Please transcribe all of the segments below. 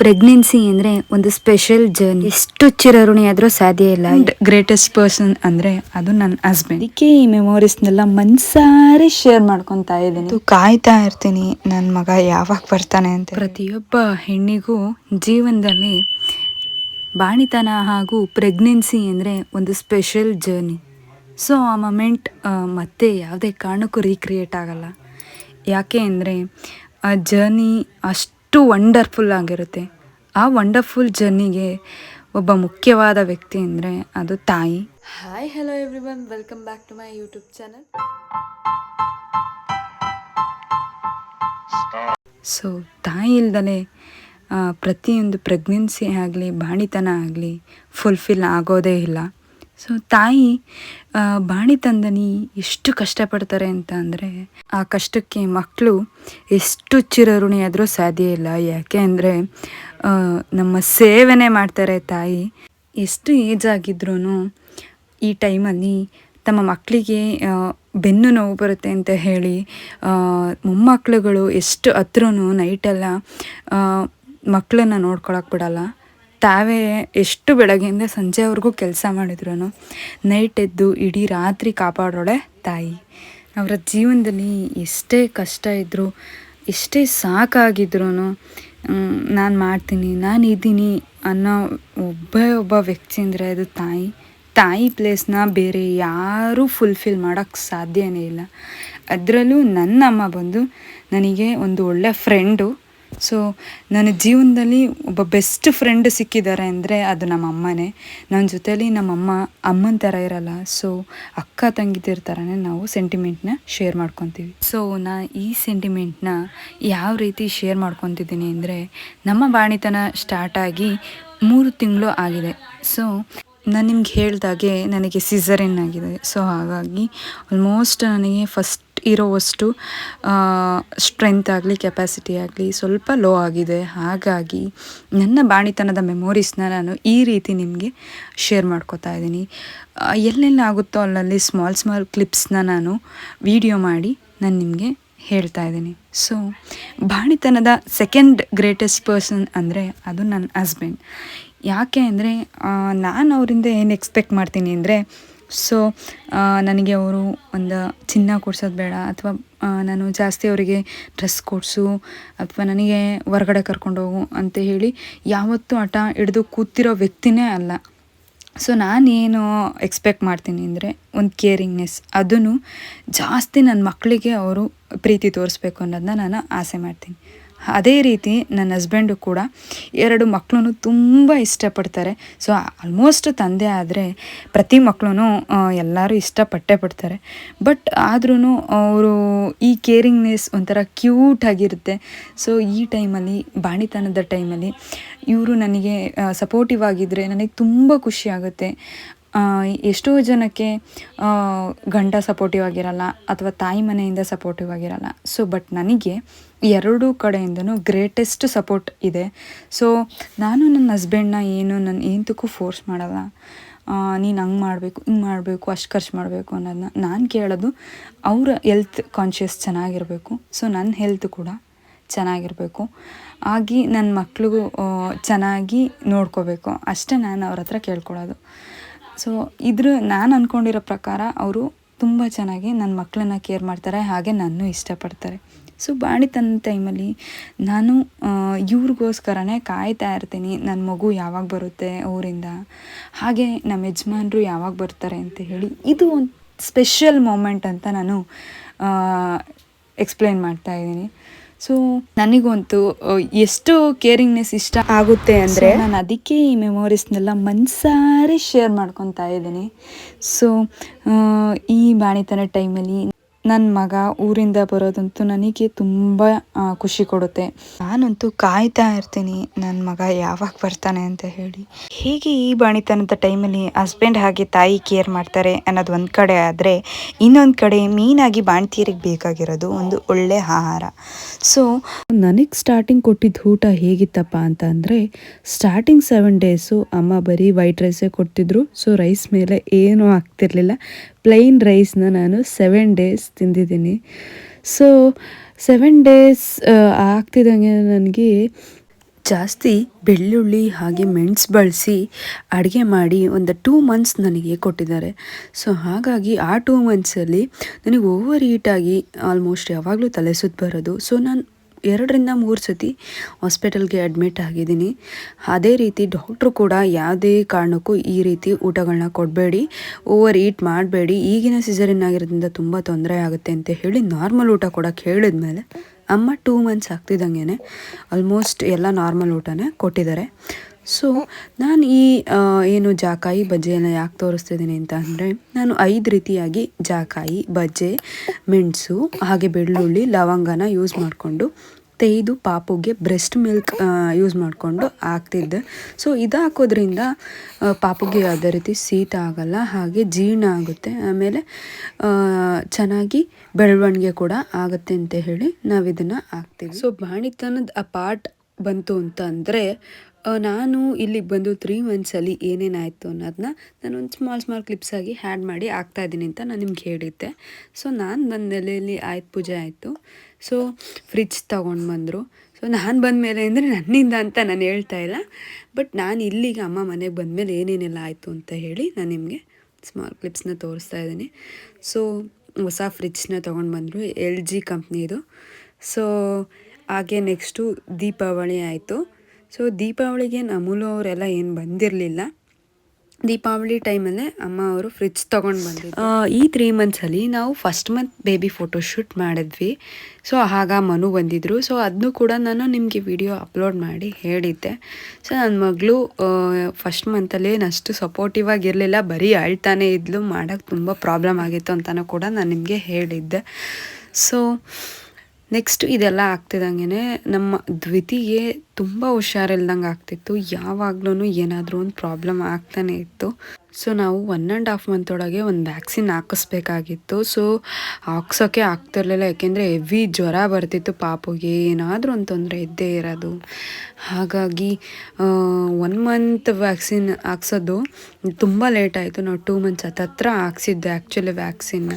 Pregnancy ಅಂದ್ರೆ ಒಂದು special journey ಎಷ್ಟು ಚಿರಋಣಿ ಆದ್ರೂ ಸಾಧ್ಯ ಇಲ್ಲ. ಗ್ರೇಟೆಸ್ಟ್ ಪರ್ಸನ್ ಅಂದ್ರೆ ಅದು ನನ್ನ ಹಸ್ಬೆಂಡ್ ಅದಕ್ಕೆ ಈ ಮೆಮೊರೀಸ್ನೆಲ್ಲ ಮನ್ಸಾರಿ ಶೇರ್ ಮಾಡ್ಕೊತಾ ಇದ್ದೀನಿ. ಕಾಯ್ತಾ ಇರ್ತೀನಿ ನನ್ನ ಮಗ ಯಾವಾಗ ಬರ್ತಾನೆ ಅಂತ ಪ್ರತಿಯೊಬ್ಬ ಹೆಣ್ಣಿಗೂ ಜೀವನದಲ್ಲಿ ಬಾಣಿತನ ಹಾಗೂ ಪ್ರೆಗ್ನೆನ್ಸಿ ಅಂದರೆ ಒಂದು ಸ್ಪೆಷಲ್ ಜರ್ನಿ ಸೊ ಆ ಮೊಮೆಂಟ್ ಮತ್ತೆ ಯಾವುದೇ ಕಾರಣಕ್ಕೂ ರೀಕ್ರಿಯೇಟ್ ಆಗಲ್ಲ. ಯಾಕೆ ಅಂದರೆ ಆ ಜರ್ನಿ ಅಷ್ಟು ವಂಡರ್ಫುಲ್ ಆಗಿರುತ್ತೆ. ಆ ವಂಡರ್ಫುಲ್ ಜರ್ನಿಗೆ ಒಬ್ಬ ಮುಖ್ಯವಾದ ವ್ಯಕ್ತಿ ಅಂದರೆ ಅದು ತಾಯಿ. Hi hello everyone welcome back to my YouTube channel so ತಾಯಿ ಇಲ್ದಲೆ ಪ್ರತಿಯೊಂದು ಪ್ರೆಗ್ನೆನ್ಸಿ ಆಗಲಿ ಬಾಣಿತನ ಆಗಲಿ ಫುಲ್ಫಿಲ್ ಆಗೋದೇ ಇಲ್ಲ. ಸೊ ತಾಯಿ ಬಾಣಿ ತಂದನಿ ಎಷ್ಟು ಕಷ್ಟಪಡ್ತಾರೆ ಅಂತ ಅಂದರೆ, ಆ ಕಷ್ಟಕ್ಕೆ ಮಕ್ಕಳು ಎಷ್ಟು ಚಿರಋಣಿ ಆದರೂ ಸಾಧ್ಯ ಇಲ್ಲ. ಯಾಕೆ ಅಂದರೆ ನಮ್ಮ ಸೇವನೆ ಮಾಡ್ತಾರೆ ತಾಯಿ. ಎಷ್ಟು ಏಜ್ ಆಗಿದ್ರೂ ಈ ಟೈಮಲ್ಲಿ ತಮ್ಮ ಮಕ್ಕಳಿಗೆ ಬೆನ್ನು ನೋವು ಬರುತ್ತೆ ಅಂತ ಹೇಳಿ ಮೊಮ್ಮಕ್ಕಳುಗಳು ಎಷ್ಟು ಹತ್ರನೂ ನೈಟೆಲ್ಲ ಮಕ್ಕಳನ್ನ ನೋಡ್ಕೊಳಕ್ಕೆ ಬಿಡಲ್ಲ. ತಾವೇ ಎಷ್ಟು ಬೆಳಗ್ಗೆಯಿಂದ ಸಂಜೆವರೆಗೂ ಕೆಲಸ ಮಾಡಿದ್ರು ನೈಟ್ ಎದ್ದು ಇಡೀ ರಾತ್ರಿ ಕಾಪಾಡೋಳೆ ತಾಯಿ. ಅವರ ಜೀವನದಲ್ಲಿ ಎಷ್ಟೇ ಕಷ್ಟ ಇದ್ದರೂ ಎಷ್ಟೇ ಸಾಕಾಗಿದ್ರು ನಾನು ಮಾಡ್ತೀನಿ, ನಾನು ಇದ್ದೀನಿ ಅನ್ನೋ ಒಬ್ಬೇ ಒಬ್ಬ ವ್ಯಕ್ತಿ ಅಂದರೆ ಅದು ತಾಯಿ. ತಾಯಿ ಪ್ಲೇಸ್ನ ಬೇರೆ ಯಾರೂ ಫುಲ್ಫಿಲ್ ಮಾಡೋಕ್ಕೆ ಸಾಧ್ಯನೇ ಇಲ್ಲ. ಅದರಲ್ಲೂ ನನ್ನ ಅಮ್ಮ ಬಂದು ನನಗೆ ಒಂದು ಒಳ್ಳೆ ಫ್ರೆಂಡು ಸೊ ನನ್ನ ಜೀವನದಲ್ಲಿ ಒಬ್ಬ ಬೆಸ್ಟ್ ಫ್ರೆಂಡ್ ಸಿಕ್ಕಿದ್ದಾರೆ ಅಂದರೆ ಅದು ನಮ್ಮ ಅಮ್ಮನೇ ನನ್ನ ಜೊತೇಲಿ ನಮ್ಮಮ್ಮ ಅಮ್ಮನ ಥರ ಇರಲ್ಲ. ಸೊ ಅಕ್ಕ ತಂಗಿದಿರ ಥರನೇ ನಾವು ಸೆಂಟಿಮೆಂಟ್ನ ಶೇರ್ ಮಾಡ್ಕೊತೀವಿ. ಸೊ ನಾ ಈ ಸೆಂಟಿಮೆಂಟ್ನ ಯಾವ ರೀತಿ ಶೇರ್ ಮಾಡ್ಕೊತಿದ್ದೀನಿ ಅಂದರೆ ನಮ್ಮ ಬಾಣಿತನ ಸ್ಟಾರ್ಟ್ ಆಗಿ ಮೂರು ತಿಂಗಳು ಆಗಿದೆ. ಸೊ ನಾನು ನಿಮ್ಗೆ ಹೇಳ್ದಾಗೆ ನನಗೆ ಸಿಸರಿನ್ ಆಗಿದೆ. ಸೊ ಹಾಗಾಗಿ ಆಲ್ಮೋಸ್ಟ್ ನನಗೆ ಫಸ್ಟ್ ಇರೋವಷ್ಟು ಸ್ಟ್ರೆಂತ್ ಆಗಲಿ ಕೆಪಾಸಿಟಿ ಆಗಲಿ ಸ್ವಲ್ಪ ಲೋ ಆಗಿದೆ. ಹಾಗಾಗಿ ನನ್ನ ಬಾಣಿತನದ ಮೆಮೊರೀಸ್ನ ನಾನು ಈ ರೀತಿ ನಿಮಗೆ ಶೇರ್ ಮಾಡ್ಕೋತಾ ಇದ್ದೀನಿ. ಎಲ್ಲೆಲ್ಲಿ ಆಗುತ್ತೋ ಅಲ್ಲಲ್ಲಿ ಸ್ಮಾಲ್ ಸ್ಮಾಲ್ ಕ್ಲಿಪ್ಸ್ನ ನಾನು ವಿಡಿಯೋ ಮಾಡಿ ನಾನು ನಿಮಗೆ ಹೇಳ್ತಾ ಇದ್ದೀನಿ. ಸೊ ಬಾಣಿತನದ ಸೆಕೆಂಡ್ ಗ್ರೇಟೆಸ್ಟ್ ಪರ್ಸನ್ ಅಂದರೆ ಅದು ನನ್ನ ಹಸ್ಬೆಂಡ್ ಯಾಕೆ ಅಂದರೆ ನಾನು ಅವರಿಂದ ಏನು ಎಕ್ಸ್ಪೆಕ್ಟ್ ಮಾಡ್ತೀನಿ ಅಂದರೆ ಸೊ ನನಗೆ ಅವರು ಒಂದು ಚಿನ್ನ ಕೊಡ್ಸೋದು ಬೇಡ ಅಥವಾ ನಾನು ಜಾಸ್ತಿ ಅವರಿಗೆ ಡ್ರೆಸ್ ಕೊಡಿಸು ಅಥವಾ ನನಗೆ ಹೊರಗಡೆ ಕರ್ಕೊಂಡೋಗು ಅಂತ ಹೇಳಿ ಯಾವತ್ತೂ ಹಠ ಹಿಡಿದು ಕೂತಿರೋ ವ್ಯಕ್ತಿನೇ ಅಲ್ಲ. ಸೊ ನಾನೇನು ಎಕ್ಸ್ಪೆಕ್ಟ್ ಮಾಡ್ತೀನಿ ಅಂದರೆ ಒಂದು ಕೇರಿಂಗ್ನೆಸ್ ಅದನ್ನು ಜಾಸ್ತಿ ನನ್ನ ಮಕ್ಕಳಿಗೆ ಅವರು ಪ್ರೀತಿ ತೋರಿಸ್ಬೇಕು ಅನ್ನೋದನ್ನ ನಾನು ಆಸೆ ಮಾಡ್ತೀನಿ. ಅದೇ ರೀತಿ ನನ್ನ ಹಸ್ಬೆಂಡು ಕೂಡ ಎರಡು ಮಕ್ಕಳನ್ನು ತುಂಬ ಇಷ್ಟಪಡ್ತಾರೆ. ಸೊ ಆಲ್ಮೋಸ್ಟ್ ತಂದೆ ಆದರೆ ಪ್ರತಿ ಮಕ್ಕಳು ಎಲ್ಲರೂ ಇಷ್ಟಪಟ್ಟೇ ಪಡ್ತಾರೆ. ಬಟ್ ಆದ್ರೂ ಅವರು ಈ ಕೇರಿಂಗ್ನೆಸ್ ಒಂಥರ ಕ್ಯೂಟ್ ಆಗಿರುತ್ತೆ. ಸೊ ಈ ಟೈಮಲ್ಲಿ ಬಾಣಿತನದ ಟೈಮಲ್ಲಿ ಇವರು ನನಗೆ ಸಪೋರ್ಟಿವ್ ಆಗಿದ್ದರೆ ನನಗೆ ತುಂಬ ಖುಷಿ ಆಗುತ್ತೆ. ಆ, ಎಷ್ಟೋ ಜನಕ್ಕೆ ಗಂಡ ಸಪೋರ್ಟಿವ್ ಆಗಿರಲ್ಲ ಅಥವಾ ತಾಯಿ ಮನೆಯಿಂದ ಸಪೋರ್ಟಿವ್ ಆಗಿರಲ್ಲ. ಸೊ ಬಟ್ ನನಗೆ ಎರಡೂ ಕಡೆಯಿಂದನೂ ಗ್ರೇಟೆಸ್ಟ್ ಸಪೋರ್ಟ್ ಇದೆ. ಸೊ ನಾನು ನನ್ನ ಹಸ್ಬೆಂಡ್ನ ಏನು ನನ್ನ ಏನಕ್ಕೂ ಫೋರ್ಸ್ ಮಾಡಲ್ಲ. ನೀನು ಹಂಗೆ ಮಾಡಬೇಕು, ಹಿಂಗೆ ಮಾಡಬೇಕು, ಅಷ್ಟು ಖರ್ಚು ಮಾಡಬೇಕು ಅನ್ನೋದನ್ನ ನಾನು ಕೇಳೋದು ಅವರ ಹೆಲ್ತ್ ಕಾನ್ಷಿಯಸ್ ಚೆನ್ನಾಗಿರಬೇಕು. ಸೊ ನನ್ನ ಹೆಲ್ತ್ ಕೂಡ ಚೆನ್ನಾಗಿರಬೇಕು. ಆಗಿ ನನ್ನ ಮಕ್ಳಿಗೂ ಚೆನ್ನಾಗಿ ನೋಡ್ಕೋಬೇಕು. ಅಷ್ಟೇ ನಾನು ಅವ್ರ ಹತ್ರ ಕೇಳ್ಕೊಳ್ಳೋದು. ಸೊ ಇದ್ರ ನಾನು ಅಂದ್ಕೊಂಡಿರೋ ಪ್ರಕಾರ ಅವರು ತುಂಬ ಚೆನ್ನಾಗಿ ನನ್ನ ಮಕ್ಕಳನ್ನ ಕೇರ್ ಮಾಡ್ತಾರೆ, ಹಾಗೆ ನನ್ನೂ ಇಷ್ಟಪಡ್ತಾರೆ. ಸೊ ಬಾಣಿತನ ಟೈಮಲ್ಲಿ ನಾನು ಇವ್ರಿಗೋಸ್ಕರನೇ ಕಾಯ್ತಾ ಇರ್ತೀನಿ ನನ್ನ ಮಗು ಯಾವಾಗ ಬರುತ್ತೆ ಊರಿಂದ, ಹಾಗೆ ನಮ್ಮ ಯಜಮಾನರು ಯಾವಾಗ ಬರ್ತಾರೆ ಅಂತ ಹೇಳಿ. ಇದು ಒಂದು ಸ್ಪೆಷಲ್ ಮೂಮೆಂಟ್ ಅಂತ ನಾನು ಎಕ್ಸ್ಪ್ಲೈನ್ ಮಾಡ್ತಾ ಇದ್ದೀನಿ. ಸೊ ನನಗಂತೂ ಎಷ್ಟು ಕೇರಿಂಗ್ನೆಸ್ ಇಷ್ಟ ಆಗುತ್ತೆ ಅಂದರೆ ನಾನು ಅದಕ್ಕೆ ಈ ಮೆಮೊರೀಸ್ನೆಲ್ಲ ಮನ್ಸಾರಿ ಶೇರ್ ಮಾಡ್ಕೊತಾ ಇದ್ದೀನಿ. ಸೊ ಈ ಬಾಣಿತನ ಟೈಮಲ್ಲಿ ನನ್ನ ಮಗ ಊರಿಂದ ಬರೋದಂತೂ ನನಗೆ ತುಂಬ ಖುಷಿ ಕೊಡುತ್ತೆ. ನಾನಂತೂ ಕಾಯ್ತಾ ಇರ್ತೀನಿ ನನ್ನ ಮಗ ಯಾವಾಗ ಬರ್ತಾನೆ ಅಂತ ಹೇಳಿ. ಹೀಗೆ ಈ ಬಾಣಿತನದ ಟೈಮಲ್ಲಿ ಹಸ್ಬೆಂಡ್ ಹಾಗೆ ತಾಯಿ ಕೇರ್ ಮಾಡ್ತಾರೆ ಅನ್ನೋದು ಒಂದು ಕಡೆ ಆದರೆ, ಇನ್ನೊಂದು ಕಡೆ ಮೀನಾಗಿ ಬಾಣ್ತಿಯರಿಗೆ ಬೇಕಾಗಿರೋದು ಒಂದು ಒಳ್ಳೆ ಆಹಾರ. ಸೊ ನನಗೆ ಸ್ಟಾರ್ಟಿಂಗ್ ಕೊಟ್ಟಿದ್ದ ಊಟ ಹೇಗಿತ್ತಪ್ಪ ಅಂತ ಅಂದರೆ ಸ್ಟಾರ್ಟಿಂಗ್ ಸೆವೆನ್ ಡೇಸು ಅಮ್ಮ ಬರೀ ವೈಟ್ ರೈಸೇ ಕೊಡ್ತಿದ್ರು. ಸೊ ರೈಸ್ ಮೇಲೆ ಏನೂ ಆಗ್ತಿರ್ಲಿಲ್ಲ. ಪ್ಲೈನ್ ರೈಸ್ನ ನಾನು ಸೆವೆನ್ ಡೇಸ್ ತಿಂದಿದ್ದೀನಿ. ಸೊ ಸೆವೆನ್ ಡೇಸ್ ಆಗ್ತಿದ್ದಂಗೆ ನನಗೆ ಜಾಸ್ತಿ ಬೆಳ್ಳುಳ್ಳಿ ಹಾಗೆ ಮೆಣಸು ಬಳಸಿ ಅಡುಗೆ ಮಾಡಿ ಒಂದು ಟೂ ಮಂತ್ಸ್ ನನಗೆ ಕೊಟ್ಟಿದ್ದಾರೆ. ಸೊ ಹಾಗಾಗಿ ಆ ಟೂ ಮಂತ್ಸಲ್ಲಿ ನನಗೆ ಓವರ್ ಹೀಟಾಗಿ ಆಲ್ಮೋಸ್ಟ್ ಯಾವಾಗಲೂ ತಲೆ ಸುತ್ತು ಬರೋದು. ಸೊ ನಾನು ಎರಡರಿಂದ ಮೂರು ಸತಿ ಹಾಸ್ಪಿಟಲ್ಗೆ ಅಡ್ಮಿಟ್ ಆಗಿದ್ದೀನಿ. ಅದೇ ರೀತಿ ಡಾಕ್ಟ್ರು ಕೂಡ ಯಾವುದೇ ಕಾರಣಕ್ಕೂ ಈ ರೀತಿ ಊಟಗಳನ್ನ ಕೊಡಬೇಡಿ ಓವರ್ ಈಟ್ ಮಾಡಬೇಡಿ. ಈಗಿನ ಸಿಸರಿನ್ ಆಗಿರೋದ್ರಿಂದ ತುಂಬ ತೊಂದರೆ ಆಗುತ್ತೆ ಅಂತ ಹೇಳಿ ನಾರ್ಮಲ್ ಊಟ ಕೂಡ ಹೇಳಿದ್ಮೇಲೆ ಅಮ್ಮ ಟೂ ಮಂತ್ಸ್ ಆಗ್ತಿದ್ದಂಗೆ ಆಲ್ಮೋಸ್ಟ್ ಎಲ್ಲ ನಾರ್ಮಲ್ ಊಟನೇ ಕೊಟ್ಟಿದ್ದಾರೆ. ಸೊ ನಾನು ಈ ಏನು ಜಾಕಾಯಿ ಬಜ್ಜೆಯನ್ನು ಯಾಕೆ ತೋರಿಸ್ತಿದ್ದೀನಿ ಅಂತ ಅಂದರೆ, ನಾನು ಐದು ರೀತಿಯಾಗಿ ಜಾಕಾಯಿ, ಬಜ್ಜೆ, ಮೆಣಸು, ಹಾಗೆ ಬೆಳ್ಳುಳ್ಳಿ, ಲವಂಗನ ಯೂಸ್ ಮಾಡಿಕೊಂಡು ತೆಗೆದು ಪಾಪುಗೆ ಬ್ರೆಸ್ಟ್ ಮಿಲ್ಕ್ ಯೂಸ್ ಮಾಡಿಕೊಂಡು ಹಾಕ್ತಿದ್ದೆ ಸೊ ಇದು ಹಾಕೋದ್ರಿಂದ ಪಾಪುಗೆ ಯಾವುದೇ ರೀತಿ ಶೀತ ಆಗಲ್ಲ, ಹಾಗೆ ಜೀರ್ಣ ಆಗುತ್ತೆ. ಆಮೇಲೆ ಚೆನ್ನಾಗಿ ಬೆಳವಣಿಗೆ ಕೂಡ ಆಗುತ್ತೆ ಅಂತ ಹೇಳಿ ನಾವು ಇದನ್ನು ಹಾಕ್ತೀವಿ ಸೊ ಬಾಣಿತನದ ಆ ಪಾರ್ಟ್ ಬಂತು ಅಂತ ಅಂದರೆ ನಾನು ಇಲ್ಲಿಗೆ ಬಂದು ತ್ರೀ ಮಂತ್ಸಲ್ಲಿ ಏನೇನಾಯಿತು ಅನ್ನೋದನ್ನ ನಾನು ಒಂದು ಸ್ಮಾಲ್ ಸ್ಮಾಲ್ ಕ್ಲಿಪ್ಸಾಗಿ ಹ್ಯಾಡ್ ಮಾಡಿ ಆಗ್ತಾ ಇದ್ದೀನಿ ಅಂತ ನಾನು ನಿಮ್ಗೆ ಹೇಳಿದ್ದೆ. ಸೊ ನಾನು ನನ್ನ ನೆಲೆಯಲ್ಲಿ ಆಯ್ತು, ಪೂಜೆ ಆಯಿತು. ಸೊ ಫ್ರಿಜ್ ತೊಗೊಂಡು ಬಂದರು. ಸೊ ನಾನು ಬಂದ ಮೇಲೆ ಅಂದರೆ ನನ್ನಿಂದ ಅಂತ ನಾನು ಹೇಳ್ತಾ ಇಲ್ಲ. ಬಟ್ ನಾನು ಇಲ್ಲಿಗೆ ಅಮ್ಮ ಮನೆಗೆ ಬಂದಮೇಲೆ ಏನೇನೆಲ್ಲ ಆಯಿತು ಅಂತ ಹೇಳಿ ನಾನು ನಿಮಗೆ ಸ್ಮಾಲ್ ಕ್ಲಿಪ್ಸ್ನ ತೋರಿಸ್ತಾ ಇದ್ದೀನಿ. ಸೊ ಹೊಸ ಫ್ರಿಜ್ನ ತೊಗೊಂಡು ಬಂದರು ಎಲ್ ಜಿ ಕಂಪ್ನಿದು ಸೊ ಹಾಗೆ ನೆಕ್ಸ್ಟು ದೀಪಾವಳಿ ಆಯಿತು. ಸೊ ದೀಪಾವಳಿಗೆ ಅಮೂಲು ಅವರೆಲ್ಲ ಏನು ಬಂದಿರಲಿಲ್ಲ. ದೀಪಾವಳಿ ಟೈಮಲ್ಲೇ ಅಮ್ಮ ಅವರು ಫ್ರಿಜ್ ತೊಗೊಂಡು ಬಂದರು ಈ ತ್ರೀ ಮಂತ್ಸಲ್ಲಿ ನಾವು first month baby photo shoot ಮಾಡಿದ್ವಿ. ಸೊ ಆಗ ಮನು ಬಂದಿದ್ದರು ಸೊ ಅದನ್ನು ಕೂಡ ನಾನು ನಿಮಗೆ ವಿಡಿಯೋ ಅಪ್ಲೋಡ್ ಮಾಡಿ ಹೇಳಿದ್ದೆ. ಸೊ ನನ್ನ ಮಗಳು ಫಸ್ಟ್ ಮಂತಲ್ಲಿ ಏನಷ್ಟು ಸಪೋರ್ಟಿವ್ ಆಗಿರಲಿಲ್ಲ. ಬರೀ ಅಳ್ತಾನೆ ಇದ್ಲು. ಮಾಡೋಕ್ಕೆ ತುಂಬ ಪ್ರಾಬ್ಲಮ್ ಆಗಿತ್ತು ಅಂತಲೂ ಕೂಡ ನಾನು ನಿಮಗೆ ಹೇಳಿದ್ದೆ. ಸೊ ನೆಕ್ಸ್ಟ್ ಇದೆಲ್ಲ ಆಗ್ತಿದ್ದಂಗೆ ನಮ್ಮ ದ್ವಿತಿಗೆ ತುಂಬ ಹುಷಾರಿಲ್ದಂಗೆ ಆಗ್ತಿತ್ತು. ಯಾವಾಗ್ಲೂ ಏನಾದರೂ ಒಂದು ಪ್ರಾಬ್ಲಮ್ ಆಗ್ತಾನೆ ಇತ್ತು. ಸೊ ನಾವು ಒನ್ ಆ್ಯಂಡ್ ಹಾಫ್ ಮಂತ್ ಒಳಗೆ ಒಂದು ವ್ಯಾಕ್ಸಿನ್ ಹಾಕಿಸ್ಬೇಕಾಗಿತ್ತು. ಸೊ ಹಾಕ್ಸೋಕ್ಕೆ ಆಗ್ತಿರ್ಲಿಲ್ಲ. ಯಾಕೆಂದರೆ ಹೆವಿ ಜ್ವರ ಬರ್ತಿತ್ತು ಪಾಪುಗೆ. ಏನಾದರೂ ಒಂದು ತೊಂದರೆ ಇದ್ದೇ ಇರೋದು. ಹಾಗಾಗಿ ಒನ್ ಮಂತ್ ವ್ಯಾಕ್ಸಿನ್ ಹಾಕ್ಸೋದು ತುಂಬ ಲೇಟ್ ಆಯಿತು. ನಾವು ಟೂ ಮಂತ್ಸ್ ಹತ್ತತ್ರ ಹಾಕ್ಸಿದ್ದೆ ಆ್ಯಕ್ಚುಲಿ ವ್ಯಾಕ್ಸಿನ್ನ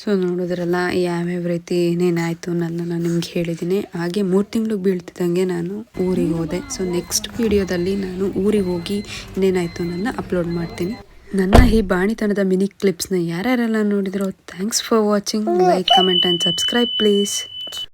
ಸೊ ನೋಡಿದ್ರಲ್ಲ ಯಾವ್ಯಾವ ರೀತಿ ಏನೇನಾಯಿತು ಅನ್ನೋದನ್ನ ನಾನು ನಿಮ್ಗೆ ಹೇಳಿದ್ದೀನಿ. ಹಾಗೆ ಮೂರು ತಿಂಗಳು ಬೀಳ್ತಿದ್ದಂಗೆ ನಾನು ಊರಿಗೆ ಹೋದೆ. ಸೊ ನೆಕ್ಸ್ಟ್ ವಿಡಿಯೋದಲ್ಲಿ ನಾನು ಊರಿಗೆ ಹೋಗಿ ಇನ್ನೇನಾಯಿತು ಅನ್ನೋದನ್ನ ಅಪ್ಲೋಡ್ ಮಾಡ್ತೀನಿ. ನನ್ನ ಈ ಬಾಣಿತನದ ಮಿನಿ ಕ್ಲಿಪ್ಸ್ನ ಯಾರ್ಯಾರೆಲ್ಲ ನೋಡಿದ್ರು thanks for watching like comment and subscribe please